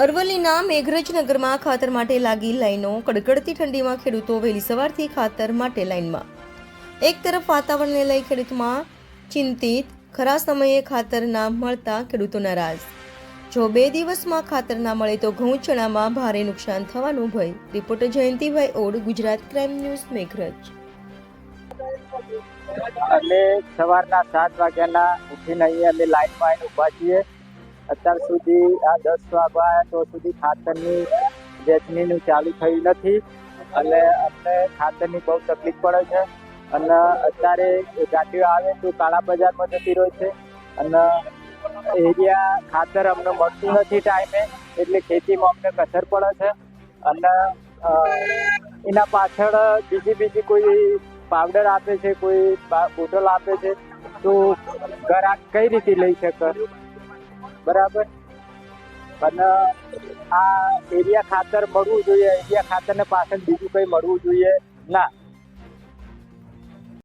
અરવલ્લીના મેઘરજનગરમાં ખાતર માટે લાગી લાઈનો, કડકડતી ઠંડીમાં ખેડૂતો વહેલી સવારથી ખાતર માટે લાઈનમાં. એક તરફ વાતાવરણને લઈ ખેડૂતમાં ચિંતિત, ખરા સમયે ખાતર ના મળતા ખેડૂતો નારાજ. જો બે દિવસમાં ખાતર ના મળે તો ઘઉં ચણામાં ભારે નુકસાન થવાનું ભય. Reporter Jayantibhai Od, Gujarat crime news, Meghraj. અમે સવારના સાત વાગ્યાના ઉઠીને અહીંયા અમે લાઈનમાં ઊભા છીએ. અત્યાર સુધી આ દસ વાગ્યા તો સુધી ખાતરની વેચણીનું ચાલુ થયું નથી અને અમને ખાતરની બહુ તકલીફ પડે છે. અને અત્યારે ગાડીઓ આવે તો કાળા બજારમાં જતી રહે છે. અને એરિયા ખાતર અમને મળતું નથી ટાઈમે, એટલે ખેતીમાં અમને કસર પડે છે. અને એના પાછળ બીજી બીજી કોઈ પાવડર આપે છે, કોઈ બોટલ આપે છે, તો ગ્રાહક કઈ રીતે લઈ શકે? બરાબર? અને આ એરિયા ખાતર મળવું જોઈએ, એરિયા ખાતરને પાછળ બીજું કંઈ મળવું જોઈએ? ના.